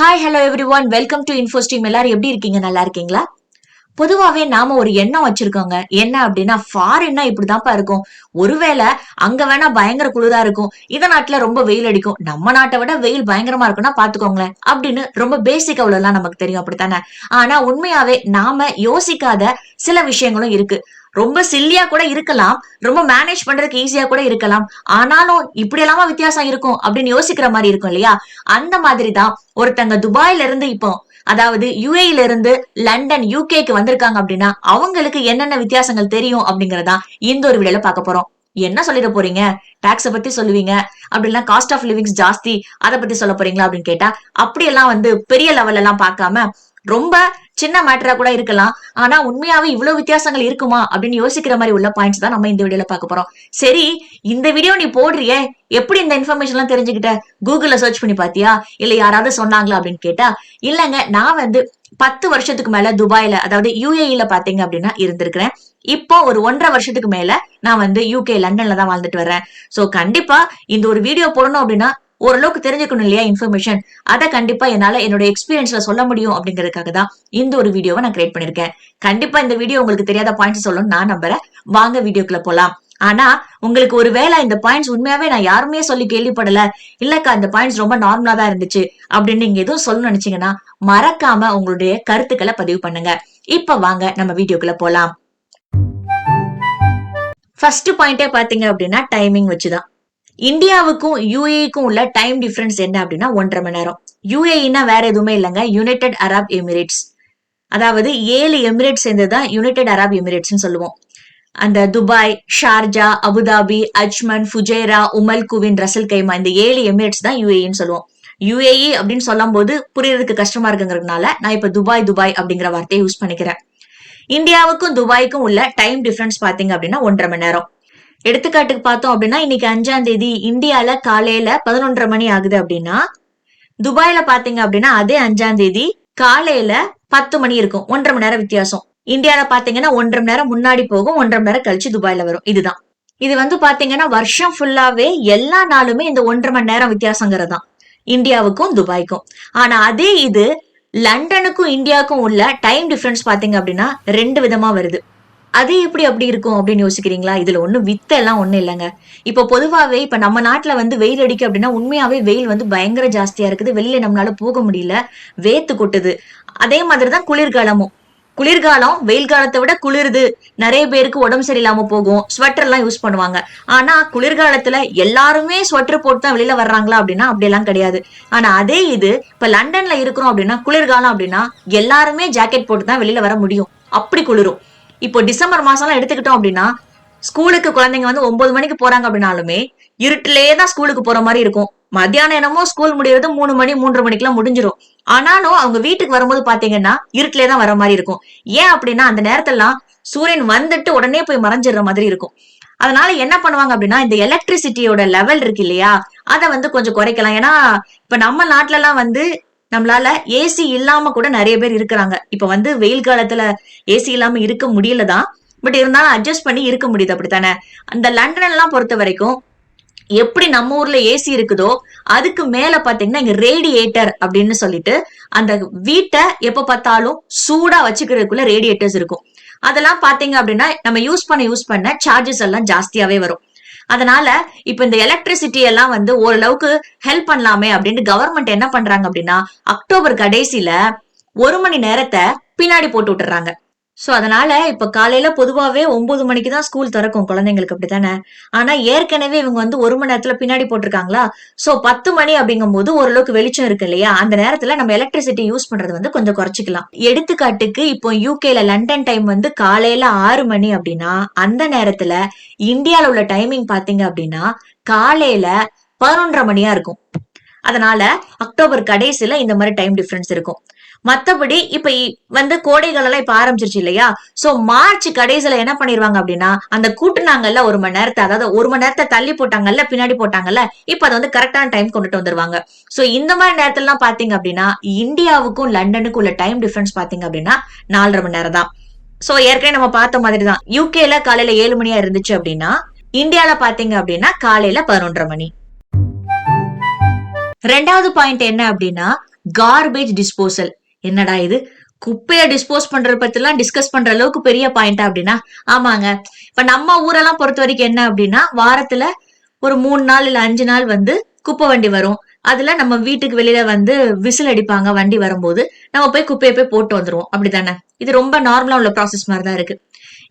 Hi hello everyone welcome to இன்ஃபோஸ்டீம் எல்லாரும் எப்படி இருக்கீங்க? நல்லா இருக்கீங்களா? பொதுவாவே நாம ஒரு எண்ணம் வச்சிருக்கோங்க. என்ன அப்படின்னா ஃபாரின்னா இப்படிதான்ப்பா இருக்கும். ஒருவேளை அங்க வேணா பயங்கர குளிரா இருக்கும். இந்த நாட்டுல ரொம்ப வெயில் அடிக்கும். நம்ம நாட்டை விட வெயில் பயங்கரமா இருக்கும்னா பாத்துக்கோங்களேன். அப்படின்னு ரொம்ப பேசிக் அவ்வளவுலாம் நமக்கு தெரியும் அப்படித்தானே? ஆனா உண்மையாவே நாம யோசிக்காத சில விஷயங்களும் இருக்கு. ரொம்ப சில்லியா கூட இருக்கலாம். ரொம்ப மேனேஜ் பண்றதுக்கு ஈஸியா கூட இருக்கலாம். ஆனாலும் இப்படி எல்லாமா வித்தியாசம் இருக்கும் அப்படின்னு யோசிக்கிற மாதிரி இருக்கும் இல்லையா? அந்த மாதிரி தான் ஒருத்தங்க துபாயில இருந்து இப்போ அதாவது யுஏல இருந்து லண்டன் யூகேக்கு வந்திருக்காங்க அப்படின்னா அவங்களுக்கு என்னென்ன வித்தியாசங்கள் தெரியும் அப்படிங்கறதா இந்த ஒரு வீடியோல பார்க்க போறோம். என்ன சொல்லிட போறீங்க? டாக்ஸ பத்தி சொல்லுவீங்க. அப்படின்னா காஸ்ட் ஆஃப் லிவிங்ஸ் ஜாஸ்தி. அதை பத்தி சொல்ல போறீங்களா அப்படின்னு கேட்டா அப்படியெல்லாம் வந்து பெரிய லெவல்ல எல்லாம் பார்க்காம ரொம்ப சின்ன மேட்டரா கூட இருக்கலாம். ஆனா உண்மையாவே இவ்வளவு வித்தியாசங்கள் இருக்குமா அப்படின்னு யோசிக்கிற மாதிரி உள்ள பாயிண்ட்ஸ் தான் நம்ம இந்த வீடியோல பார்க்க போறோம். சரி இந்த வீடியோ நீ போடுறியே? எப்படி இந்த இன்ஃபர்மேஷன் எல்லாம் தெரிஞ்சுக்கிட்ட? கூகுள்ல சர்ச் பண்ணி பாத்தியா இல்ல யாராவது சொன்னாங்களா அப்படின்னு கேட்டா இல்லங்க நான் வந்து பத்து வருஷத்துக்கு மேல துபாயில அதாவது யூஏஇல பாத்தீங்க அப்படின்னா இருந்திருக்கிறேன். இப்போ ஒரு ஒன்றரை வருஷத்துக்கு மேல நான் வந்து யூகே லண்டன்ல தான் வாழ்ந்துட்டு வர்றேன். சோ கண்டிப்பா இந்த ஒரு வீடியோ போடணும் அப்படின்னா ஓரளவுக்கு தெரிஞ்சுக்கணும் இல்லையா இன்ஃபர்மேஷன் அதை கண்டிப்பா என்னால என்னோட எக்ஸ்பீரியன்ஸ்ல சொல்ல முடியும் அப்படிங்கிறதுக்காக தான் இந்த ஒரு வீடியோவை நான் கிரியேட் பண்ணிருக்கேன். கண்டிப்பா இந்த வீடியோ உங்களுக்கு தெரியாத பாயிண்ட்ஸ் சொல்லணும் நான் நம்புறேன். வாங்க வீடியோக்குள்ள போலாம். ஆனா உங்களுக்கு ஒரு வேளை இந்த பாயிண்ட்ஸ் உண்மையாவே நான் யாருமே சொல்லி கேள்விப்படல. இல்லக்கா இந்த பாயிண்ட்ஸ் ரொம்ப நார்மலா தான் இருந்துச்சு அப்படின்னு நீங்க எதுவும் சொல்லணும்னு நினைச்சீங்கன்னா மறக்காம உங்களுடைய கருத்துக்களை பதிவு பண்ணுங்க. இப்ப வாங்க நம்ம வீடியோக்குள்ள போலாம். ஃபர்ஸ்ட் பாயிண்டே பாத்தீங்க அப்படின்னா டைமிங் வச்சுதான். இந்தியாவுக்கும் யூஏக்கும் உள்ள டைம் டிஃபரன்ஸ் என்ன அப்படின்னா ஒன்றரை மணி நேரம். யூஏஇனா வேற எதுவுமே இல்லைங்க. யுனைடெட் அரப் எமிரேட்ஸ் அதாவது ஏழு எமிரேட்ஸ் சேர்ந்ததுதான் யுனைடெட் அரப் எமிரேட்ஸ்னு சொல்லுவோம். அந்த Dubai Sharjah Abu Dhabi Ajman Fujairah Umm Al Quwain Ras Al Khaimah இந்த ஏழு எமிரேட்ஸ் தான் யூஏஇன்னு சொல்லுவோம். யுஏஇ அப்படின்னு சொல்லும் போது புரியறதுக்கு கஷ்டமா இருக்குங்கிறதுனால நான் இப்ப துபாய் துபாய் அப்படிங்கிற வார்த்தையை யூஸ் பண்ணிக்கிறேன். இந்தியாவுக்கும் துபாய்க்கும் உள்ள டைம் டிஃபரன்ஸ் பாத்தீங்க அப்படின்னா ஒன்றரை மணி நேரம். எடுத்துக்காட்டுக்கு பார்த்தோம் அப்படின்னா இன்னைக்கு அஞ்சாம் தேதி இந்தியால காலையில பதினொன்றரை மணி ஆகுது அப்படின்னா துபாயில பாத்தீங்க அப்படின்னா அதே அஞ்சாம் தேதி காலையில பத்து மணி இருக்கும். ஒன்றரை மணி நேரம் வித்தியாசம். இந்தியால பாத்தீங்கன்னா ஒன்றரை மணி நேரம் முன்னாடி போகும் ஒன்றரை மணி நேரம் கழிச்சு துபாயில வரும். இதுதான். இது வந்து பாத்தீங்கன்னா வருஷம் ஃபுல்லாவே எல்லா நாளுமே இந்த ஒன்றரை மணி நேரம் வித்தியாசங்கிறது தான் இந்தியாவுக்கும் துபாய்க்கும். ஆனா அதே இது லண்டனுக்கும் இந்தியாவுக்கும் உள்ள டைம் டிஃபரன்ஸ் பாத்தீங்க அப்படின்னா ரெண்டு விதமா வருது. அது எப்படி அப்படி இருக்கும் அப்படின்னு யோசிக்கிறீங்களா? இதுல ஒன்றும் வித்த எல்லாம் ஒண்ணும் இல்லைங்க. இப்போ பொதுவாவே இப்ப நம்ம நாட்டுல வந்து வெயில் அடிக்கு அப்படின்னா உண்மையாவே வெயில் வந்து பயங்கர ஜாஸ்தியா இருக்குது. வெளியில நம்மளால போக முடியல. வேத்து கொட்டுது. அதே மாதிரிதான் குளிர்காலமும். குளிர்காலம் வெயில் காலத்தை விட குளிருது. நிறைய பேருக்கு உடம்பு சரியில்லாம போகும். ஸ்வெட்டர் எல்லாம் யூஸ் பண்ணுவாங்க. ஆனா குளிர்காலத்துல எல்லாருமே ஸ்வெட்டர் போட்டு தான் வெளியில வர்றாங்களா அப்படின்னா அப்படியெல்லாம் கிடையாது. ஆனா அதே இது இப்ப லண்டன்ல இருக்கிறோம் அப்படின்னா குளிர்காலம் அப்படின்னா எல்லாருமே ஜாக்கெட் போட்டு தான் வெளியில வர முடியும். அப்படி குளிரும். இப்போ டிசம்பர் மாசம்லாம் எடுத்துக்கிட்டோம் அப்படின்னா ஸ்கூலுக்கு குழந்தைங்க வந்து ஒன்பது மணிக்கு போறாங்க அப்படின்னாலுமே இருட்டிலேயே தான் ஸ்கூலுக்கு போற மாதிரி இருக்கும். மத்தியானம் என்னமோ ஸ்கூல் முடியறது மூணு மணி மூன்றரை மணிக்கெல்லாம் முடிஞ்சிரும். ஆனாலும் அவங்க வீட்டுக்கு வரும்போது பாத்தீங்கன்னா இருட்டிலே தான் வர மாதிரி இருக்கும். ஏன் அப்படின்னா அந்த நேரத்தெல்லாம் சூரியன் வந்துட்டு உடனே போய் மறைஞ்சிடுற மாதிரி இருக்கும். அதனால என்ன பண்ணுவாங்க அப்படின்னா இந்த எலக்ட்ரிசிட்டியோட லெவல் இருக்கு இல்லையா அதை வந்து கொஞ்சம் குறைக்கலாம். ஏன்னா இப்ப நம்ம நாட்டுல எல்லாம் வந்து நம்மளால ஏசி இல்லாம கூட நிறைய பேர் இருக்கிறாங்க. இப்ப வந்து வெயில் காலத்துல ஏசி இல்லாம இருக்க முடியலதான் பட் இருந்தாலும் அட்ஜஸ்ட் பண்ணி இருக்க முடியுது அப்படித்தானே? அந்த லண்டன் எல்லாம் பொறுத்த வரைக்கும் எப்படி நம்ம ஊர்ல ஏசி இருக்குதோ அதுக்கு மேல பாத்தீங்கன்னா இங்க ரேடியேட்டர் அப்படின்னு சொல்லிட்டு அந்த வீட்டை எப்ப பார்த்தாலும் சூடா வச்சுக்கிறதுக்குள்ள ரேடியேட்டர்ஸ் இருக்கும். அதெல்லாம் பாத்தீங்க அப்படின்னா நம்ம யூஸ் பண்ண யூஸ் பண்ண சார்ஜஸ் எல்லாம் ஜாஸ்தியாவே வரும். அதனால இப்ப இந்த எலக்ட்ரிசிட்டி எல்லாம் வந்து ஓரளவுக்கு ஹெல்ப் பண்ணலாமே அப்படின்னு கவர்மெண்ட் என்ன பண்றாங்க அப்படின்னா அக்டோபர் கடைசியில ஒரு மணி நேரத்தை பின்னாடி போட்டு விட்டுறாங்க. சோ அதனால இப்ப காலையில பொதுவாவே ஒன்பது மணிக்கு தான் ஸ்கூல் திறக்கும் குழந்தைங்களுக்கு அப்படித்தானே? ஆனா ஏற்கனவே இவங்க வந்து ஒரு மணி நேரத்துல பின்னாடி போட்டிருக்காங்களா? சோ பத்து மணி அப்படிங்கும் போது ஓரளவுக்கு வெளிச்சம் இருக்கு இல்லையா? அந்த நேரத்துல நம்ம எலக்ட்ரிசிட்டி யூஸ் பண்றது வந்து கொஞ்சம் குறைச்சிக்கலாம். எடுத்துக்காட்டுக்கு இப்போ யூகேல லண்டன் டைம் வந்து காலையில ஆறு மணி அப்படின்னா அந்த நேரத்துல இந்தியால உள்ள டைமிங் பாத்தீங்க அப்படின்னா காலையில பதினொன்றரை மணியா இருக்கும். அதனால அக்டோபர் கடைசியில இந்த மாதிரி டைம் டிஃபரன்ஸ் இருக்கும். மத்தபடி இப்ப இ- வந்து கோடைகள் எல்லாம் இப்ப ஆரம்பிச்சிருச்சு இல்லையா? சோ மார்ச் கடைசியில என்ன பண்ணிருவாங்க அப்படின்னா அந்த கூட்டுனாங்கல்ல ஒரு மணி நேரத்தை அதாவது ஒரு மணி நேரத்தை தள்ளி போட்டாங்கல்ல பின்னாடி போட்டாங்கல்ல இப்ப அதை வந்து கரெக்டான டைம் கொண்டுட்டு வந்துருவாங்க. சோ இந்த மாதிரி நேரத்துல எல்லாம் பாத்தீங்க அப்படின்னா இந்தியாவுக்கும் லண்டனுக்கும் உள்ள டைம் டிஃபரன்ஸ் பாத்தீங்க அப்படின்னா நாலரை மணி நேரம் தான் சோ ஏற்கனவே நம்ம பார்த்த மாதிரி தான் யூகேல காலையில ஏழு மணியா இருந்துச்சு அப்படின்னா இந்தியால பாத்தீங்க அப்படின்னா காலையில பதினொன்றரை மணி. ரெண்டாவது பாயிண்ட் என்ன அப்படின்னா கார்பேஜ் டிஸ்போசல் என்னடா இது? குப்பையை டிஸ்போஸ் பண்றத பத்திலாம் டிஸ்கஸ் பண்ற அளவுக்கு பெரிய பாயிண்டா அப்படின்னா ஆமாங்க. இப்ப நம்ம ஊரெல்லாம் பொறுத்த வரைக்கும் என்ன அப்படின்னா வாரத்துல ஒரு மூணு நாள் இல்ல அஞ்சு நாள் வந்து குப்பை வண்டி வரும். அதுல நம்ம வீட்டுக்கு வெளியில வந்து விசில் அடிப்பாங்க வண்டி வரும்போது. நம்ம போய் குப்பையை போய் போட்டு வந்துருவோம். அப்படித்தானே இது ரொம்ப நார்மலா உள்ள ப்ராசஸ் மாதிரி தான் இருக்கு.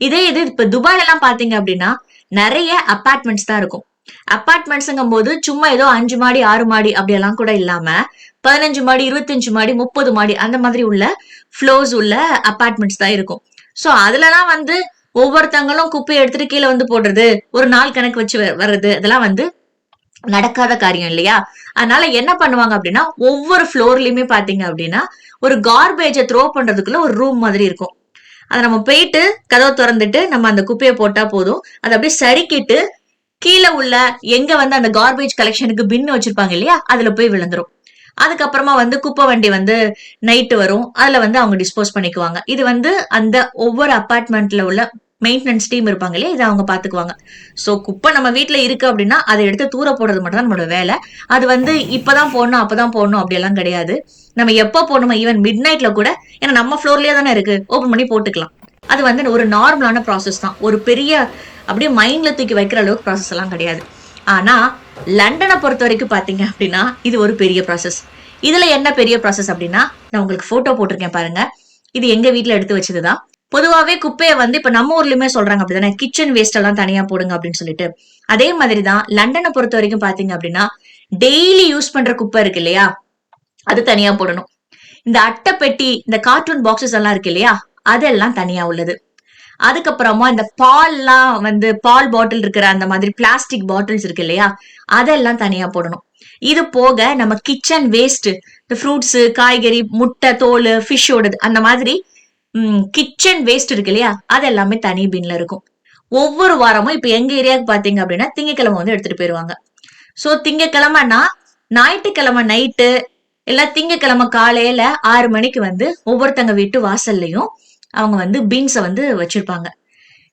இதே இது இப்ப துபாயில எல்லாம் பாத்தீங்க அப்படின்னா நிறைய அப்பார்ட்மெண்ட்ஸ் தான் இருக்கும். அப்பார்ட்மெண்ட்ஸுங்கும் போது சும்மா ஏதோ அஞ்சு மாடி ஆறு மாடி அப்படியெல்லாம் கூட இல்லாம பதினஞ்சு மாடி இருபத்தஞ்சு மாடி முப்பது மாடி அந்த மாதிரி உள்ள ஃப்ளோர்ஸ் உள்ள அபார்ட்மெண்ட்ஸ் தான் இருக்கும். சோ அதுலலாம் வந்து ஒவ்வொருத்தங்களும் குப்பையை எடுத்துட்டு கீழே வந்து போடுறது ஒரு நாள் கணக்கு வச்சு வர்றது அதெல்லாம் வந்து நடக்காத காரியம் இல்லையா? அதனால என்ன பண்ணுவாங்க அப்படின்னா ஒவ்வொரு ஃப்ளோர்லயுமே பாத்தீங்க அப்படின்னா ஒரு கார்பேஜை த்ரோ பண்றதுக்குள்ள ஒரு ரூம் மாதிரி இருக்கும். அதை நம்ம போயிட்டு கதவை திறந்துட்டு நம்ம அந்த குப்பையை போட்டா போதும். அதை அப்படியே சறுக்கிட்டு கீழே உள்ள எங்க வந்து அந்த கார்பேஜ் கலெக்ஷனுக்கு பின் வச்சிருப்பாங்க இல்லையா? அதுல போய் விழுந்துரும். அதுக்கப்புறமா வந்து குப்பை வண்டி வந்து நைட்டு வரும். அதுல வந்து அவங்க டிஸ்போஸ் பண்ணிக்குவாங்க. இது வந்து அந்த ஒவ்வொரு அப்பார்ட்மெண்ட்ல உள்ள மெயின்டெனன்ஸ் டீம் இருப்பாங்க இல்லையா? இதை அவங்க பாத்துக்குவாங்க. சோ குப்பை நம்ம வீட்டில் இருக்கு அப்படின்னா அதை எடுத்து தூர போடுறது மட்டும் தான் நம்மளோட வேலை. அது வந்து இப்பதான் போடணும் அப்பதான் போடணும் அப்படியெல்லாம் கிடையாது. நம்ம எப்போ போடணுமோ ஈவன் மிட் நைட்ல கூட ஏன்னா நம்ம ஃப்ளோர்லயே தானே இருக்கு. ஓபன் பண்ணி போட்டுக்கலாம். அது வந்து ஒரு நார்மலான ப்ராசஸ் தான். ஒரு பெரிய அப்படியே மைண்டில் தூக்கி வைக்கிற அளவுக்கு ப்ராசஸ் எல்லாம் கிடையாது. ஆனால் லண்டனை பொறுத்த வரைக்கும் பார்த்தீங்க அப்படின்னா இது ஒரு பெரிய ப்ராசஸ் இதில் என்ன பெரிய ப்ராசஸ் அப்படின்னா நான் உங்களுக்கு ஃபோட்டோ போட்டிருக்கேன் பாருங்க. இது எங்கள் வீட்டில் எடுத்து வச்சதுதான். பொதுவாகவே குப்பையை வந்து இப்போ நம்ம ஊர்லயுமே சொல்றாங்க அப்படிதானே கிச்சன் வேஸ்ட் எல்லாம் தனியா போடுங்க அப்படின்னு சொல்லிட்டு. அதே மாதிரி தான் லண்டனை பொறுத்த வரைக்கும் பாத்தீங்க அப்படின்னா டெய்லி யூஸ் பண்ற குப்பை இருக்கு இல்லையா? அது தனியா போடணும். இந்த அட்டை பெட்டி இந்த கார்ட்டூன் பாக்ஸஸ் எல்லாம் இருக்கு இல்லையா? அதெல்லாம் தனியா உள்ளது. அதுக்கப்புறமா இந்த பால்லாம் வந்து பால் பாட்டில் இருக்கிற அந்த மாதிரி பிளாஸ்டிக் பாட்டில்ஸ் இருக்கு இல்லையா? அதெல்லாம் தனியா போடணும். இது போக நம்ம கிச்சன் வேஸ்ட் இந்த ஃப்ரூட்ஸ் காய்கறி முட்டை தோல் ஃபிஷ்ஷோடது அந்த மாதிரி கிச்சன் வேஸ்ட் இருக்கு இல்லையா? அது எல்லாமே தனி பின்ல இருக்கும். ஒவ்வொரு வாரமும் இப்ப எங்க ஏரியாவுக்கு பாத்தீங்க அப்படின்னா திங்கக்கிழமை வந்து எடுத்துட்டு போயிருவாங்க. சோ திங்கக்கிழமைனா ஞாயிற்றுக்கிழமை நைட்டு இல்ல திங்கக்கிழமை காலையில ஆறு மணிக்கு வந்து ஒவ்வொருத்தங்க வீட்டு வாசல்லையும் அவங்க வந்து பீன்ஸை வந்து வச்சிருப்பாங்க.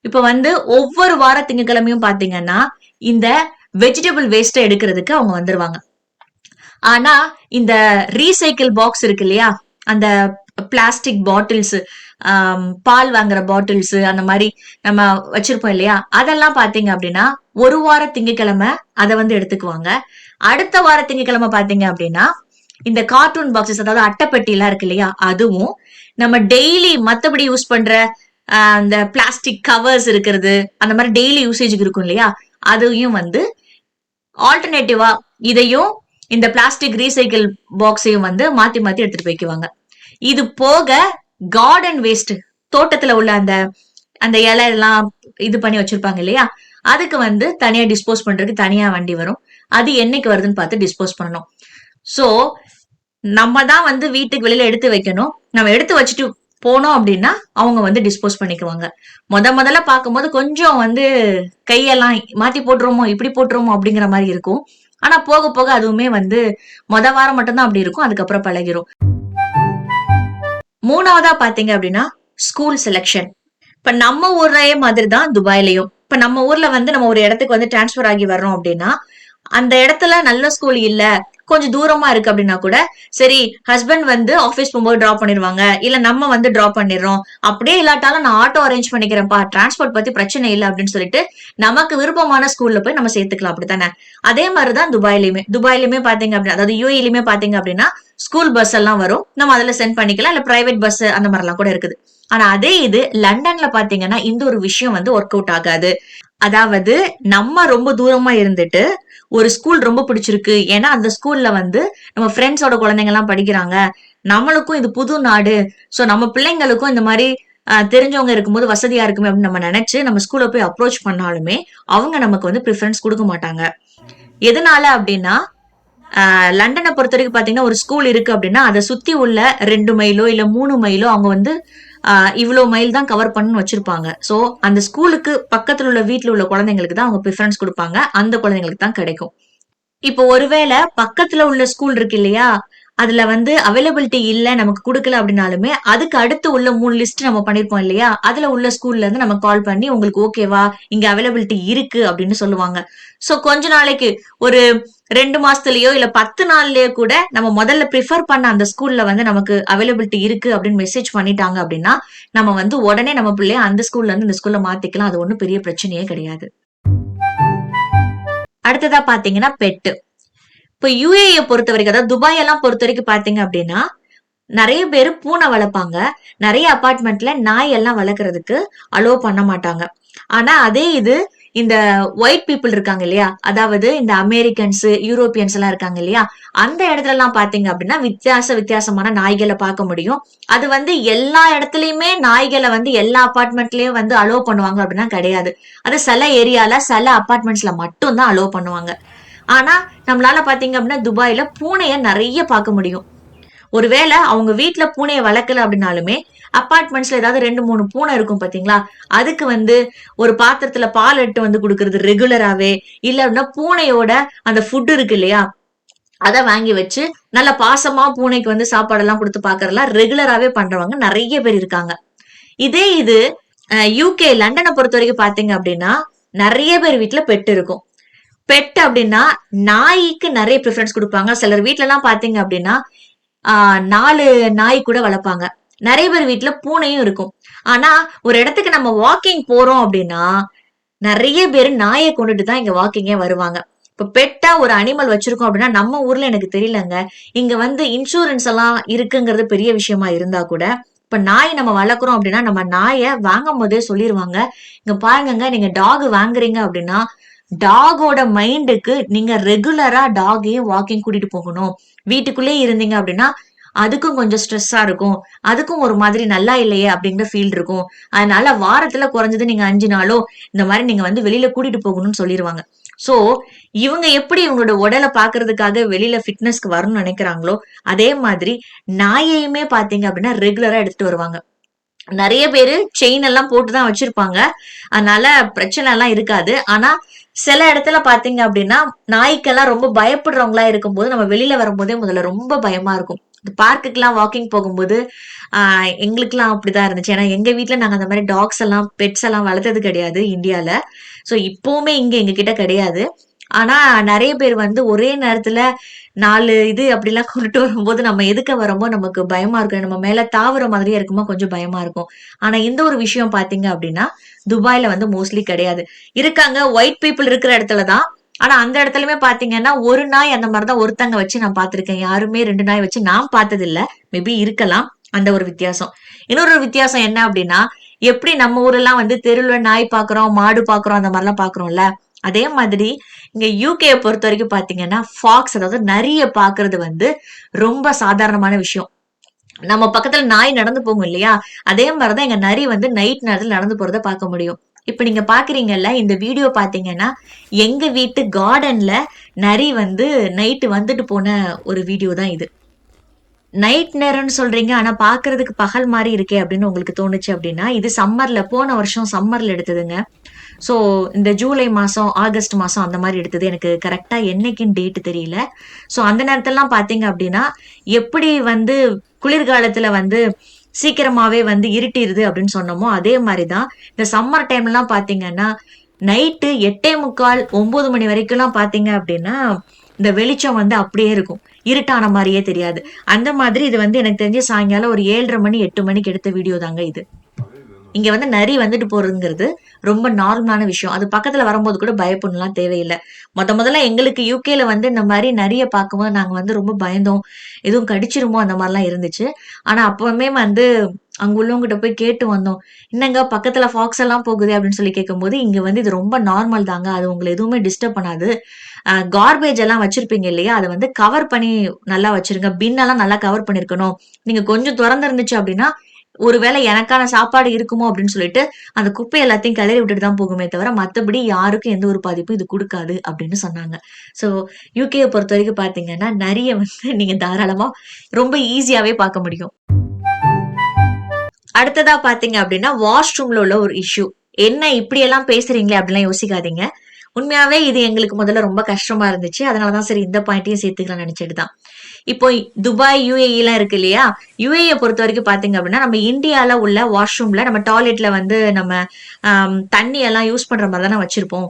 இப்ப வந்து ஒவ்வொரு வார திங்கக்கிழமையும் பாத்தீங்கன்னா இந்த வெஜிடபிள் வேஸ்ட்டை எடுக்கிறதுக்கு அவங்க வந்துருவாங்க. ஆனா இந்த ரீசைக்கிள் பாக்ஸ் இருக்கு இல்லையா? அந்த பிளாஸ்டிக் பாட்டில்ஸ் பால் வாங்குற பாட்டில்ஸ் அந்த மாதிரி நம்ம வச்சிருப்போம் இல்லையா? அதெல்லாம் பாத்தீங்க அப்படின்னா ஒரு வார திங்கக்கிழமை அதை வந்து எடுத்துக்குவாங்க. அடுத்த வார திங்கக்கிழமை பாத்தீங்க அப்படின்னா இந்த கார்ட்டூன் பாக்ஸஸ் அதாவது அட்டைப்பெட்டி எல்லாம் இருக்கு இல்லையா? அதுவும் நம்ம டெய்லி மத்தபடி யூஸ் பண்ற அந்த பிளாஸ்டிக் கவர்ஸ் இருக்கிறது அந்த மாதிரி டெய்லி யூசேஜுக்கு இருக்கும் இல்லையா? அதையும் வந்து ஆல்டர்னேட்டிவா இதையும் இந்த பிளாஸ்டிக் ரீசைக்கிள் பாக்ஸையும் வந்து மாத்தி மாத்தி எடுத்துட்டு போய்க்குவாங்க. இது போக கார்டன் வேஸ்ட் தோட்டத்துல உள்ள அந்த அந்த இலை எல்லாம் இது பண்ணி வச்சிருப்பாங்க இல்லையா? அதுக்கு வந்து தனியா டிஸ்போஸ் பண்றதுக்கு தனியா வண்டி வரும். அது என்னைக்கு வருதுன்னு பார்த்து டிஸ்போஸ் பண்ணணும். சோ நம்ம தான் வந்து வீட்டுக்கு வெளியில எடுத்து வைக்கணும். நம்ம எடுத்து வச்சுட்டு போனோம் அப்படின்னா அவங்க வந்து டிஸ்போஸ் பண்ணிக்குவாங்க. முத முதல்ல பார்க்கும்போது கொஞ்சம் வந்து கையெல்லாம் மாத்தி போட்டுருமோ இப்படி போட்டுருமோ அப்படிங்கிற மாதிரி இருக்கும். ஆனா போக போக அதுவுமே வந்து மொத வாரம் மட்டும்தான் அப்படி இருக்கும். அதுக்கப்புறம் பழகிரும். மூணாவதா பாத்தீங்க அப்படின்னா ஸ்கூல் செலெக்ஷன் இப்ப நம்ம ஊர்லயே மாதிரி தான் துபாய்லயும். இப்ப நம்ம ஊர்ல வந்து நம்ம ஒரு இடத்துக்கு வந்து டிரான்ஸ்பர் ஆகி வர்றோம் அப்படின்னா அந்த இடத்துல நல்ல ஸ்கூல் இல்ல. கொஞ்சம் தூரமா இருக்கு அப்படின்னா கூட சரி ஹஸ்பண்ட் வந்து ஆஃபீஸ் போகும்போது டிராப் பண்ணிடுவாங்க. இல்ல நம்ம வந்து டிராப் பண்ணிடுறோம். அப்படியே இல்லாட்டாலும் நான் ஆட்டோ அரேஞ்ச் பண்ணிக்கிறேன்ப்பா. டிரான்ஸ்போர்ட் பத்தி பிரச்சனை இல்லை அப்படின்னு சொல்லிட்டு நமக்கு விருப்பமான ஸ்கூல்ல போய் நம்ம சேர்த்துக்கலாம். அப்படித்தானே? அதே மாதிரிதான் துபாயிலுமே துபாயிலுமே பாத்தீங்க அப்படின்னா அதாவது யூஏலுமே பாத்தீங்க அப்படின்னா ஸ்கூல் பஸ் எல்லாம் வரும். நம்ம அதுல சென்ட் பண்ணிக்கலாம். இல்ல பிரைவேட் பஸ் அந்த மாதிரிலாம் கூட இருக்குது. ஆனா அதே இது லண்டன்ல பாத்தீங்கன்னா இந்த ஒரு விஷயம் வந்து ஒர்க் அவுட் ஆகாது. அதாவது நம்ம ரொம்ப தூரமா இருந்துட்டு ஒரு ஸ்கூல் ரொம்ப பிடிச்சிருக்கு. ஏன்னா அந்த ஸ்கூல்ல வந்து நம்ம ஃப்ரெண்ட்ஸோட குழந்தைங்க எல்லாம் படிக்கிறாங்க. நம்மளுக்கும் இது புது நாடு. சோ நம்ம பிள்ளைங்களுக்கும் இந்த மாதிரி தெரிஞ்சவங்க இருக்கும்போது வசதியா இருக்குமே அப்படின்னு நம்ம நினைச்சு நம்ம ஸ்கூல்ல போய் அப்ரோச் பண்ணாலுமே அவங்க நமக்கு வந்து ப்ரிஃபரன்ஸ் கொடுக்க மாட்டாங்க. எதனால அப்படின்னா ஆஹ், லண்டனை பொறுத்த வரைக்கும் பாத்தீங்கன்னா ஒரு ஸ்கூல் இருக்கு அப்படின்னா அதை சுத்தி உள்ள ரெண்டு மைலோ இல்ல மூணு மைலோ அவங்க வந்து ஆஹ், மைல் தான் கவர் பண்ணு வச்சிருப்பாங்க. ஸோ அந்த ஸ்கூலுக்கு பக்கத்துல உள்ள வீட்டில் உள்ள குழந்தைங்களுக்கு தான் அவங்க ப்ரிஃபரன்ஸ் கொடுப்பாங்க. அந்த குழந்தைங்களுக்கு தான் கிடைக்கும். இப்போ ஒருவேளை பக்கத்துல உள்ள ஸ்கூல் இருக்கு இல்லையா? அதுல வந்து அவைலபிலிட்டி இல்ல நமக்கு கொடுக்கல அப்படின்னாலுமே அதுக்கு அடுத்து உள்ள மூணு லிஸ்ட் நம்ம பண்ணிருப்போம் இல்லையா? அதுல உள்ள ஸ்கூல்ல இருந்து நம்ம கால் பண்ணி உங்களுக்கு ஓகேவா இங்க அவைலபிலிட்டி இருக்கு அப்படின்னு சொல்லுவாங்க. சோ கொஞ்ச நாளைக்கு ஒரு ரெண்டு மாசத்துலயோ இல்ல பத்து நாள்லயோ கூட நம்ம முதல்ல ப்ரிஃபர் பண்ண அந்த ஸ்கூல்ல வந்து நமக்கு அவைலபிலிட்டி இருக்கு அப்படின்னு மெசேஜ் பண்ணிட்டாங்க அப்படின்னா நம்ம வந்து உடனே நம்ம பிள்ளைய அந்த ஸ்கூல்ல இருந்து இந்த ஸ்கூல்ல மாத்திக்கலாம். அது ஒண்ணும் பெரிய பிரச்சனையே கிடையாது. அடுத்ததா பாத்தீங்கன்னா பெட்டு. இப்போ யூஏஏ பொறுத்த வரைக்கும் அதாவது துபாய் எல்லாம் பொறுத்த வரைக்கும் பாத்தீங்க அப்படின்னா நிறைய பேர் பூனை வளர்ப்பாங்க. நிறைய அபார்ட்மெண்ட்ல நாய் எல்லாம் வளர்க்கறதுக்கு அலோவ் பண்ண மாட்டாங்க. ஆனா அதே இது இந்த ஒயிட் பீப்புள் இருக்காங்க இல்லையா? அதாவது இந்த அமெரிக்கன்ஸ் யூரோப்பியன்ஸ் எல்லாம் இருக்காங்க இல்லையா? அந்த இடத்துல எல்லாம் பாத்தீங்க அப்படின்னா வித்தியாச வித்தியாசமான நாய்களை பார்க்க முடியும். அது வந்து எல்லா இடத்துலயுமே நாய்களை வந்து எல்லா அபார்ட்மெண்ட்லயும் வந்து அலோவ் பண்ணுவாங்க அப்படின்னா கிடையாது. அது சில ஏரியால சில அபார்ட்மெண்ட்ஸ்ல மட்டும் தான் அலோவ் பண்ணுவாங்க. ஆனா நம்மளால பாத்தீங்க அப்படின்னா துபாயில பூனைய நிறைய பார்க்க முடியும். ஒருவேளை அவங்க வீட்டுல பூனையை வளர்க்கல அப்படின்னாலுமே அப்பார்ட்மெண்ட்ஸ்ல ஏதாவது ரெண்டு மூணு பூனை இருக்கும் பாத்தீங்களா? அதுக்கு வந்து ஒரு பாத்திரத்துல பால் எட்டு வந்து கொடுக்கறது ரெகுலராவே இல்ல அப்படின்னா பூனையோட அந்த ஃபுட் இருக்கு இல்லையா? அதை வாங்கி வச்சு நல்ல பாசமா பூனைக்கு வந்து சாப்பாடெல்லாம் கொடுத்து பாக்குறதெல்லாம் ரெகுலராவே பண்றவங்க நிறைய பேர் இருக்காங்க. இதே இது யூகே லண்டனை பொறுத்த வரைக்கும் பாத்தீங்க அப்படின்னா நிறைய பேர் வீட்டுல பெட் இருக்கும். பெட் அப்படின்னா நாய்க்கு நிறைய ப்ரிஃபரன்ஸ் கொடுப்பாங்க. சிலர் வீட்ல எல்லாம் பாத்தீங்க அப்படின்னா ஆஹ் நாலு நாய் கூட வளர்ப்பாங்க. நிறைய பேர் வீட்டுல பூனையும் இருக்கும். ஆனா ஒரு இடத்துக்கு நம்ம வாக்கிங் போறோம் அப்படின்னா நிறைய பேர் நாயை கொண்டுட்டு தான் இங்க வாக்கிங்கே வருவாங்க. இப்ப பெட்டா ஒரு அனிமல் வச்சிருக்கோம் அப்படின்னா நம்ம ஊர்ல எனக்கு தெரியலங்க. இங்க வந்து இன்சூரன்ஸ் எல்லாம் இருக்குங்கிறது பெரிய விஷயமா இருந்தா கூட இப்ப நாய் நம்ம வளர்க்குறோம் அப்படின்னா நம்ம நாயை வாங்கும் போதே சொல்லிருவாங்க. இங்க பாருங்கங்க நீங்க டாக் வாங்குறீங்க அப்படின்னா டாகோட மைண்டுக்கு நீங்க ரெகுலரா டாகையும் வாக்கிங் கூட்டிட்டு போகணும். வீட்டுக்குள்ளே இருந்தீங்க அப்படின்னா அதுக்கும் கொஞ்சம் ஸ்ட்ரெஸ்ஸா இருக்கும். அதுக்கும் ஒரு மாதிரி நல்லா இல்லையே அப்படிங்கிற ஃபீல் இருக்கும். அதனால வாரத்துல குறைஞ்சது நீங்க அஞ்சு நாளோ இந்த மாதிரி நீங்க வந்து வெளியில கூட்டிட்டு போகணும்னு சொல்லிடுவாங்க சோ இவங்க எப்படி இவங்களோட உடலை பாக்குறதுக்காக வெளியில ஃபிட்னஸ்க்கு வரணும்னு நினைக்கிறாங்களோ அதே மாதிரி நாயையுமே பாத்தீங்க அப்படின்னா ரெகுலரா எடுத்துட்டு வருவாங்க. நிறைய பேரு செயின் எல்லாம் போட்டுதான் வச்சிருப்பாங்க. அதனால பிரச்சனை எல்லாம் இருக்காது. ஆனா சில இடத்துல பாத்தீங்க அப்படின்னா நாய்க்கெல்லாம் ரொம்ப பயப்படுறவங்களா இருக்கும்போது நம்ம வெளியில வரும்போதே முதல்ல ரொம்ப பயமா இருக்கும். பார்க்குக்கெல்லாம் வாக்கிங் போகும்போது எங்களுக்கெல்லாம் அப்படிதான் இருந்துச்சு. ஏன்னா எங்க வீட்டில் நாங்கள் அந்த மாதிரி டாக்ஸ் எல்லாம் பெட்ஸ் எல்லாம் வளர்த்தது கிடையாது இந்தியால. ஸோ இப்போவுமே இங்கே எங்ககிட்ட கிடையாது. ஆனா நிறைய பேர் வந்து ஒரே நேரத்துல நாலு இது அப்படிலாம் கொண்டுட்டு வரும்போது நம்ம எதுக்க வரமோ நமக்கு பயமா இருக்கும். நம்ம மேல தாவுற மாதிரியே இருக்குமோ கொஞ்சம் பயமா இருக்கும். ஆனா இந்த ஒரு விஷயம் பாத்தீங்க அப்படின்னா துபாயில வந்து மோஸ்ட்லி கிடையாது. இருக்காங்க ஒயிட் பீப்புள் இருக்கிற இடத்துல தான் ஆனா அந்த இடத்துலயுமே பாத்தீங்கன்னா ஒரு நாய் அந்த மாதிரிதான் ஒருத்தங்க வச்சு நான் பாத்திருக்கேன். யாருமே ரெண்டு நாய் வச்சு நான் பார்த்தது இல்ல மேபி இருக்கலாம். அந்த ஒரு வித்தியாசம். இன்னொரு வித்தியாசம் என்ன அப்படின்னா எப்படி நம்ம ஊரெல்லாம் வந்து தெருவில் நாய் பாக்குறோம் மாடு பாக்குறோம் அந்த மாதிரிலாம் பாக்குறோம்ல? அதே மாதிரி இங்க யூகே பொறுத்த வரைக்கும் பாத்தீங்கன்னா ஃபாக்ஸ் அதாவது நிறைய பாக்குறது வந்து ரொம்ப சாதாரணமான விஷயம். நம்ம பக்கத்துல நாய் நடந்து போகும் இல்லையா? அதே மாதிரிதான் எங்க நரி வந்து நைட் நேரத்துல நடந்து போறத பார்க்க முடியும். இப்போ நீங்கள் பார்க்குறீங்கல்ல இந்த வீடியோ பார்த்தீங்கன்னா எங்கள் வீட்டு கார்டனில் நரி வந்து நைட்டு வந்துட்டு போன ஒரு வீடியோ தான் இது. நைட் நேரம்னு சொல்றீங்க ஆனா பாக்குறதுக்கு பகல் மாதிரி இருக்கே அப்படின்னு உங்களுக்கு தோணுச்சு அப்படின்னா இது சம்மர்ல போன வருஷம் சம்மர்ல எடுத்ததுங்க. ஸோ இந்த ஜூலை மாதம் ஆகஸ்ட் மாதம் அந்த மாதிரி எடுத்தது. எனக்கு கரெக்டாக என்னைக்குன்னு டேட் தெரியல. ஸோ அந்த நேரத்திலலாம் பார்த்தீங்க அப்படின்னா எப்படி வந்து குளிர்காலத்தில் வந்து சீக்கிரமாவே வந்து இருட்டிடுது அப்படின்னு சொன்னோமோ அதே மாதிரிதான் இந்த சம்மர் டைம்லாம் பாத்தீங்கன்னா நைட்டு எட்டே முக்கால் ஒன்பது மணி வரைக்கும்லாம் பாத்தீங்க அப்படின்னா இந்த வெளிச்சம் வந்து அப்படியே இருக்கும். இருட்டான மாதிரியே தெரியாது. அந்த மாதிரி இது வந்து எனக்கு தெரிஞ்சு சாயங்காலம் ஒரு ஏழரை மணி எட்டு மணிக்கு எடுத்த வீடியோ தாங்க இது. இங்க வந்து நரி வந்துட்டு போறதுங்கிறது ரொம்ப நார்மலான விஷயம். அது பக்கத்துல வரும்போது கூட பயப்படலாம் தேவையில்லை. மொத்த முதல்ல எங்களுக்கு யூகேல வந்து இந்த மாதிரி நிறைய பார்க்கும்போது நாங்க வந்து ரொம்ப பயந்தோம். எதுவும் கடிச்சிருமோ அந்த மாதிரிலாம் இருந்துச்சு. ஆனா அப்பவுமே வந்து அங்க உள்ளவங்ககிட்ட போய் கேட்டு வந்தோம். என்னங்க பக்கத்துல ஃபாக்ஸ் எல்லாம் போகுது? அப்படின்னு சொல்லி கேட்கும்போது இங்க வந்து இது ரொம்ப நார்மல் தாங்க. அது உங்களை எதுவுமே டிஸ்டர்ப் பண்ணாது. கார்பேஜ் எல்லாம் வச்சிருப்பீங்க இல்லையா? அதை வந்து கவர் பண்ணி நல்லா வச்சிருங்க. பின் எல்லாம் நல்லா கவர் பண்ணிருக்கணும். நீங்க கொஞ்சம் திறந்து இருந்துச்சு அப்படின்னா ஒருவேளை எனக்கான சாப்பாடு இருக்குமோ அப்படின்னு சொல்லிட்டு அந்த குப்பை எல்லாத்தையும் கிளறி விட்டுட்டு தான் போகுமே தவிர மத்தபடி யாருக்கும் எந்த ஒரு பாதிப்பும் இது கொடுக்காது அப்படின்னு சொன்னாங்க. ஸோ யூகேயை பொறுத்த வரைக்கும் பாத்தீங்கன்னா நிறைய வந்து நீங்க தாராளமா ரொம்ப ஈஸியாவே பார்க்க முடியும். அடுத்ததா பாத்தீங்க அப்படின்னா வாஷ்ரூம்ல உள்ள ஒரு இஷ்யூ என்ன இப்படியெல்லாம் பேசுறீங்களே அப்படிலாம் யோசிக்காதீங்க. உண்மையாவே இது எங்களுக்கு முதல்ல ரொம்ப கஷ்டமா இருந்துச்சு. அதனாலதான் சரி இந்த பாயிண்ட்டையும் சேர்த்துக்கலாம் நினைச்சிட்டு தான். இப்போ துபாய் யூஏஇலாம் இருக்கு இல்லையா? யூஏஇ பொறுத்த வரைக்கும் பாத்தீங்க அப்படின்னா நம்ம இந்தியால உள்ள வாஷ்ரூம்ல நம்ம டாய்லெட்ல வந்து நம்ம தண்ணி எல்லாம் யூஸ் பண்ற மாதிரி தான் வச்சிருப்போம்.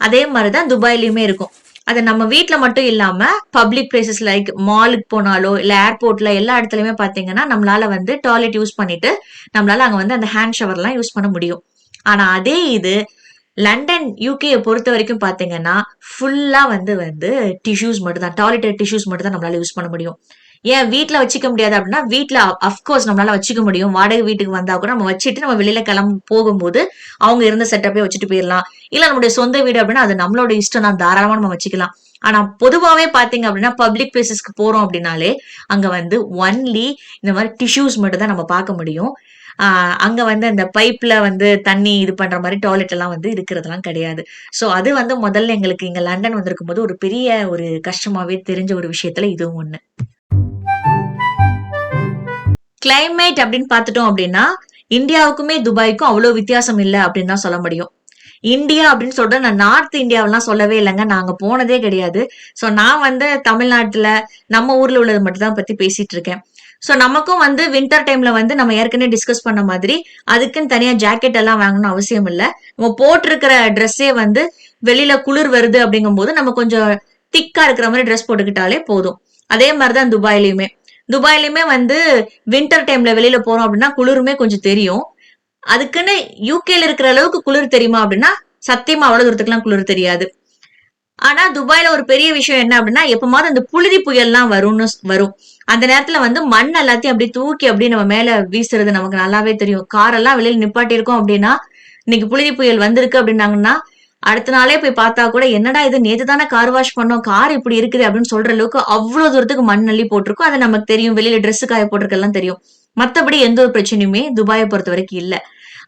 அதே மாதிரிதான் துபாய்லயுமே இருக்கும். அது நம்ம வீட்டுல மட்டும் இல்லாம பப்ளிக் பிளேசஸ் லைக் மாலுக்கு போனாலோ இல்ல ஏர்போர்ட்ல எல்லா இடத்துலயுமே பாத்தீங்கன்னா நம்மளால வந்து டாய்லெட் யூஸ் பண்ணிட்டு நம்மளால அங்க வந்து அந்த ஹேண்ட் ஷவர்லாம் யூஸ் பண்ண முடியும். ஆனா அதே இது லண்டன் யூகேயை பொறுத்த வரைக்கும் பார்த்தீங்கன்னா ஃபுல்லாக வந்து வந்து டிஷ்யூஸ் மட்டும் தான் டாய்லெட் டிஷ்யூஸ் மட்டும் தான் நம்மளால யூஸ் பண்ண முடியும். ஏன் வீட்டில் வச்சுக்க முடியாது அப்படின்னா வீட்டில் அஃப்கோர்ஸ் நம்மளால வச்சுக்க முடியும். வாடகை வீட்டுக்கு வந்தா கூட நம்ம வச்சுட்டு நம்ம வெளியில கிளம்ப போகும்போது அவங்க இருந்த செட்டப்பே வச்சுட்டு போயிடலாம் இல்லை நம்மளுடைய சொந்த வீடு அப்படின்னா அது நம்மளோட இஷ்டம் தான். தாராளமாக நம்ம வச்சுக்கலாம். ஆனா பொதுவாகவே பாத்தீங்க அப்படின்னா பப்ளிக் பிளேசஸ்க்கு போறோம் அப்படின்னாலே அங்க வந்து ஒன்லி இந்த மாதிரி டிஷ்யூஸ் மட்டும் தான் நம்ம பார்க்க முடியும். அங்க வந்து அந்த பைப்ல வந்து தண்ணி இது பண்ற மாதிரி டாய்லெட் எல்லாம் வந்து இருக்கிறதெல்லாம் கிடையாது. சோ அது வந்து முதல்ல எங்களுக்கு இங்க லண்டன் வந்திருக்கும் போது ஒரு பெரிய ஒரு கஷ்டமாவே தெரிஞ்ச ஒரு விஷயத்துல இதுவும் ஒண்ணு. கிளைமேட் அப்படின்னு பார்த்துட்டோம் அப்படின்னா இந்தியாவுக்குமே துபாய்க்கும் அவ்வளவு வித்தியாசம் இல்லை அப்படின்னு தான் சொல்ல முடியும். இந்தியா அப்படின்னு சொல்ற நான் நார்த் இந்தியாவெல்லாம் சொல்லவே இல்லைங்க. நாங்க போனதே கிடையாது. ஸோ நான் வந்து தமிழ்நாட்டுல நம்ம ஊர்ல உள்ளது மட்டும் தான் பத்தி பேசிட்டு இருக்கேன். ஸோ நமக்கும் வந்து வின்டர் டைம்ல வந்து நம்ம ஏற்கனவே டிஸ்கஸ் பண்ண மாதிரி அதுக்குன்னு தனியா ஜாக்கெட் எல்லாம் வாங்கணும் அவசியம் இல்லை. நம்ம போட்டிருக்கிற ட்ரெஸ்ஸே வந்து வெளியில குளிர் வருது அப்படிங்கும்போது நம்ம கொஞ்சம் திக்கா இருக்கிற மாதிரி ட்ரெஸ் போட்டுக்கிட்டாலே போதும். அதே மாதிரிதான் துபாயிலையுமே. துபாயிலுமே வந்து வின்டர் டைம்ல வெளியில போறோம் அப்படின்னா குளிருமே கொஞ்சம் தெரியும். அதுக்குன்னு யூகேல இருக்கிற அளவுக்கு குளிர் தெரியுமா அப்படின்னா சத்தியமா அவ்வளவு தூரத்துக்குலாம் குளிர் தெரியாது. ஆனா துபாயில ஒரு பெரிய விஷயம் என்ன அப்படின்னா எப்பமாவது அந்த புழுதி புயல்லாம் வரும்னு வரும். அந்த நேரத்துல வந்து மண் எல்லாத்தையும் அப்படியே தூக்கி அப்படியே நம்ம மேல வீசுறது நமக்கு நல்லாவே தெரியும். கார் எல்லாம் வெளியில நிப்பாட்டி இருக்கோம் அப்படின்னா இன்னைக்கு புழுதி புயல் வந்திருக்கு அப்படின்னாங்கன்னா அடுத்த நாளே போய் பார்த்தா கூட என்னடா இது நேத்து தானே கார் வாஷ் பண்ணோம் கார் இப்படி இருக்குது அப்படின்னு சொல்ற அளவுக்கு அவ்வளவு தூரத்துக்கு மண் அள்ளி போட்டிருக்கோம். அது நமக்கு தெரியும். வெளியில ட்ரெஸ் காய போட்டிருக்கெல்லாம் தெரியும். மத்தபடி எந்த ஒரு பிரச்சனையுமே துபாயை பொறுத்த வரைக்கும் இல்ல.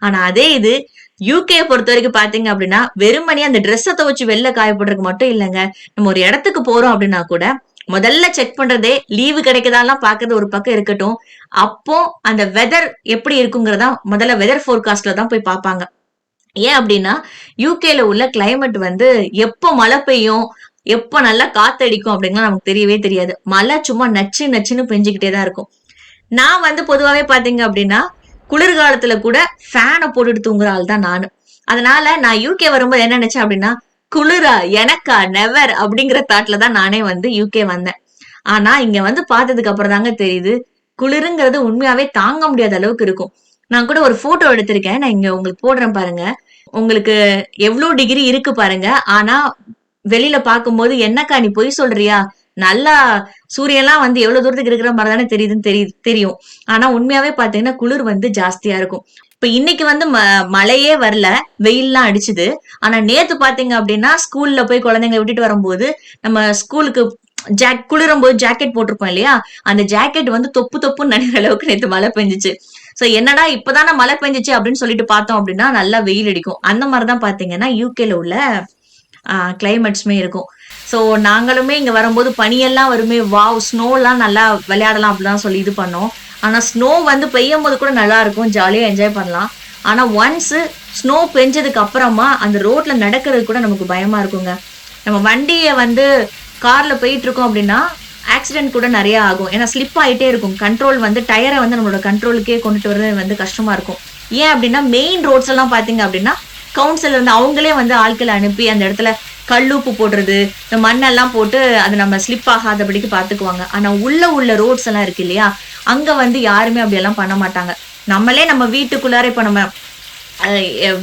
ஆனா அதே இது யூகே பொறுத்த வரைக்கும் பாத்தீங்க அப்படின்னா வெறுமனே அந்த ட்ரெஸ்ஸை துவச்சு வெளில காய மட்டும் இல்லைங்க. நம்ம ஒரு இடத்துக்கு போறோம் அப்படின்னா கூட முதல்ல செக் பண்றதே லீவு கிடைக்குதாலாம் பாக்குறது ஒரு பக்கம் இருக்கட்டும். அப்போ அந்த வெதர் எப்படி இருக்குங்கிறதா முதல்ல வெதர் ஃபோர்காஸ்ட்ல தான் போய் பார்ப்பாங்க. ஏன் அப்படின்னா யூகேல உள்ள கிளைமேட் வந்து எப்போ மழை பெய்யும் எப்போ நல்லா காத்தடிக்கும் அப்படிங்கலாம் நமக்கு தெரியவே தெரியாது. மழை சும்மா நச்சு நச்சுன்னு பெஞ்சுக்கிட்டே தான் இருக்கும். நான் வந்து பொதுவாகவே பார்த்தீங்க அப்படின்னா குளிர்காலத்துல கூட ஃபேனை போட்டுட்டு தூங்குற ஆள் தான் நான். அதனால நான் யூகே வரும்போது என்ன நினைச்சேன் அப்படின்னா குளிரா எனக்கா நெவர் அப்படிங்கிற தாட்ல தான் நானே வந்து யூகே வந்தேன். ஆனா இங்க வந்து பார்த்ததுக்கு அப்புறம் தாங்க தெரியுது குளிருங்கிறது உண்மையாவே தாங்க முடியாத அளவுக்கு இருக்கும். நான் கூட ஒரு போட்டோ எடுத்திருக்கேன் நான் இங்க உங்களுக்கு போடுறேன் பாருங்க. உங்களுக்கு எவ்வளவு டிகிரி இருக்கு பாருங்க. ஆனா வெளியில பார்க்கும்போது என்னக்கா நீ பொய் சொல்றியா? நல்லா சூரியன்லாம் வந்து எவ்வளவு தூரத்துக்கு இருக்கிற மாதிரி தானே தெரியுதுன்னு தெரி தெரியும். ஆனா உண்மையாவே பாத்தீங்கன்னா குளிர் வந்து ஜாஸ்தியா இருக்கும். இப்ப இன்னைக்கு வந்து ம- மழையே வரல. வெயில்லாம் அடிச்சுது. ஆனா நேத்து பாத்தீங்க அப்படின்னா ஸ்கூல்ல போய் குழந்தைங்க விட்டுட்டு வரும்போது நம்ம ஸ்கூலுக்கு ஜாக் குளிரும் போது ஜாக்கெட் போட்டிருப்போம் இல்லையா? அந்த ஜாக்கெட் வந்து தொப்பு தொப்புன்னு நினைக்கிற அளவுக்கு நேத்து மழை பெஞ்சிச்சு. சோ என்னடா இப்பதானே மழை பெஞ்சுச்சு அப்படின்னு சொல்லிட்டு பார்த்தோம் அப்படின்னா நல்லா வெயில் அடிக்கும். அந்த மாதிரிதான் பாத்தீங்கன்னா யூகேல உள்ள கிளைமேட்ஸுமே இருக்கும். ஸோ நாங்களுமே இங்க வரும்போது பனியெல்லாம் வருமே. வாவ் ஸ்னோலாம் நல்லா விளையாடலாம் அப்படிலாம் சொல்லி இது பண்ணோம். ஆனால் ஸ்னோ வந்து பெய்யும் போது கூட நல்லாயிருக்கும் ஜாலியாக என்ஜாய் பண்ணலாம். ஆனால் ஒன்ஸு ஸ்னோ பெஞ்சதுக்கு அப்புறமா அந்த ரோட்டில் நடக்கிறது கூட நமக்கு பயமாக இருக்குங்க. நம்ம வண்டியை வந்து காரில் போயிட்டுருக்கோம் அப்படின்னா ஆக்சிடென்ட் கூட நிறைய ஆகும். ஏன்னா ஸ்லிப் ஆகிட்டே இருக்கும். கண்ட்ரோல் வந்து டயரை வந்து நம்மளோட கண்ட்ரோலுக்கே கொண்டுட்டு வரது வந்து கஷ்டமாக இருக்கும். ஏன் அப்படின்னா மெயின் ரோட்ஸ் எல்லாம் பார்த்தீங்க அப்படின்னா கவுன்சில் வந்து அவங்களே வந்து ஆட்களை அனுப்பி அந்த இடத்துல கல்லுப்பு போடுறது இந்த மண்ணெல்லாம் போட்டு அது நம்ம ஸ்லிப் ஆகாதபடிக்கு பார்த்துக்குவாங்க ஆனால் உள்ள உள்ள ரோட்ஸ் எல்லாம் இருக்கு இல்லையா? அங்கே வந்து யாருமே அப்படியெல்லாம் பண்ண மாட்டாங்க. நம்மளே நம்ம வீட்டுக்குள்ளார இப்போ நம்ம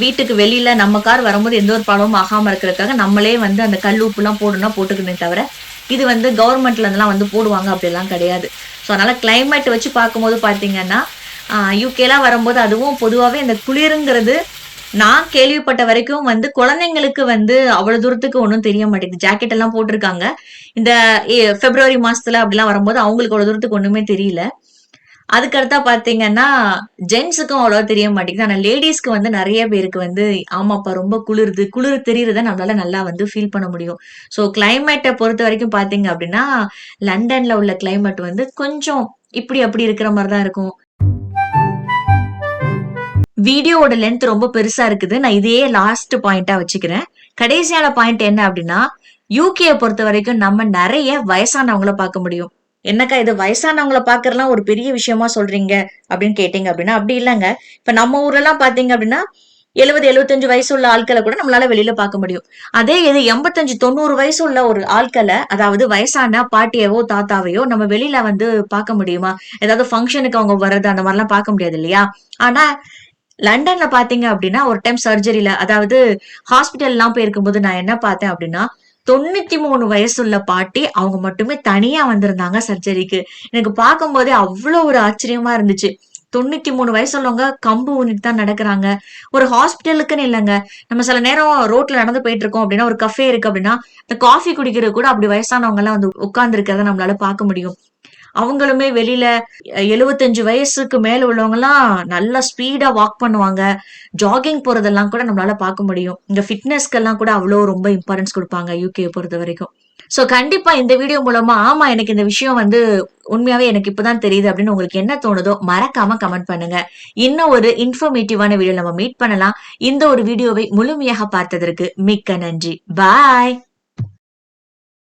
வீட்டுக்கு வெளியில நம்ம கார் வரும்போது எந்த ஒரு பழமும் ஆகாம இருக்கிறதுக்காக நம்மளே வந்து அந்த கல் உப்புலாம் போடணும்னா போட்டுக்கணுமே தவிர இது வந்து கவர்மெண்ட்ல இருந்தெல்லாம் வந்து போடுவாங்க அப்படிலாம் கிடையாது. ஸோ அதனால கிளைமேட் வச்சு பார்க்கும்போது பார்த்தீங்கன்னா யூகேலாம் வரும்போது அதுவும் பொதுவாகவே இந்த குளிருங்கிறது நான் கேள்விப்பட்ட வரைக்கும் வந்து குழந்தைங்களுக்கு வந்து அவ்வளவு தூரத்துக்கு ஒன்றும் தெரிய மாட்டேங்குது. ஜாக்கெட் எல்லாம் போட்டிருக்காங்க. இந்த ஏ- பிப்ரவரி மாசத்துல அப்படிலாம் வரும்போது அவங்களுக்கு அவ்வளவு தூரத்துக்கு ஒண்ணுமே தெரியல. அதுக்கடுத்தா பாத்தீங்கன்னா ஜென்ஸுக்கும் அவ்வளவா தெரிய மாட்டேங்குது. ஆனா லேடிஸ்க்கு வந்து நிறைய பேருக்கு வந்து ஆமாப்பா ரொம்ப குளிருது. குளிர் தெரியுறத நம்மளால நல்லா வந்து ஃபீல் பண்ண முடியும். ஸோ கிளைமேட்டை பொறுத்த வரைக்கும் பாத்தீங்க அப்படின்னா லண்டன்ல உள்ள கிளைமேட் வந்து கொஞ்சம் இப்படி அப்படி இருக்கிற மாதிரி தான் இருக்கும். வீடியோவோட லென்த் ரொம்ப பெருசா இருக்குது. நான் இதே லாஸ்ட் பாயிண்டா வச்சுக்கிறேன். கடைசியான பாயிண்ட் என்ன அப்படின்னா யூகே பொறுத்த வரைக்கும் நம்ம நிறைய வயசானவங்கள பார்க்க முடியும். என்னக்கா இது வயசானவங்கள பாக்குறதுலாம் ஒரு பெரிய விஷயமா சொல்றீங்க அப்படின்னு கேட்டீங்க அப்படின்னா அப்படி இல்லைங்க. இப்ப நம்ம ஊர்ல எல்லாம் பாத்தீங்க அப்படின்னா எழுபது எழுபத்தஞ்சு வயசு உள்ள ஆட்களை கூட நம்மளால வெளியில பார்க்க முடியும். அதே இது எண்பத்தஞ்சு தொண்ணூறு வயசு உள்ள ஒரு ஆட்களை அதாவது வயசான பாட்டியவோ தாத்தாவையோ நம்ம வெளியில வந்து பார்க்க முடியுமா? ஏதாவது ஃபங்க்ஷனுக்கு அவங்க வர்றது அந்த மாதிரிலாம் பார்க்க முடியாது இல்லையா? ஆனா லண்டன்ல பாத்தீங்க அப்படின்னா ஒரு டைம் சர்ஜரியில அதாவது ஹாஸ்பிட்டல் எல்லாம் போயிருக்கும்போது நான் என்ன பார்த்தேன் அப்படின்னா தொண்ணூத்தி மூணு வயசுள்ள பாட்டி அவங்க மட்டுமே தனியா வந்திருந்தாங்க சர்ஜரிக்கு எனக்கு பார்க்கும்போதே அவ்வளவு ஒரு ஆச்சரியமா இருந்துச்சு. தொண்ணூத்தி மூணு வயசு உள்ளவங்க கம்பு ஊனிட்டு தான் நடக்கிறாங்க. ஒரு ஹாஸ்பிட்டலுக்குன்னு இல்லைங்க. நம்ம சில நேரம் ரோட்ல நடந்து போயிட்டு இருக்கோம் அப்படின்னா ஒரு கஃபே இருக்கு அப்படின்னா இந்த காஃபி குடிக்கிறது கூட அப்படி வயசானவங்க எல்லாம் வந்து உட்கார்ந்து இருக்கிறத நம்மளால பார்க்க முடியும். அவங்களுமே வெளியில எழுவத்தஞ்சு வயசுக்கு மேல உள்ளவங்க எல்லாம் நல்லா ஸ்பீடா வாக் பண்ணுவாங்க. ஜாகிங் போறதெல்லாம் கூட நம்மளால பார்க்க முடியும். இங்க ஃபிட்னஸ்க்கு எல்லாம் கூட அவ்வளோ ரொம்ப இம்பார்ட்டன்ஸ் கொடுப்பாங்க யூகே பொறுத்த வரைக்கும். ஸோ கண்டிப்பா இந்த வீடியோ மூலமா ஆமா எனக்கு இந்த விஷயம் வந்து உண்மையாவே எனக்கு இப்பதான் தெரியுது அப்படின்னு உங்களுக்கு என்ன தோணுதோ மறக்காம கமெண்ட் பண்ணுங்க. இன்னும் ஒரு இன்ஃபர்மேட்டிவான வீடியோ நம்ம மீட் பண்ணலாம். இந்த ஒரு வீடியோவை முழுமையாக பார்த்ததற்கு மிக்க நன்றி. பாய்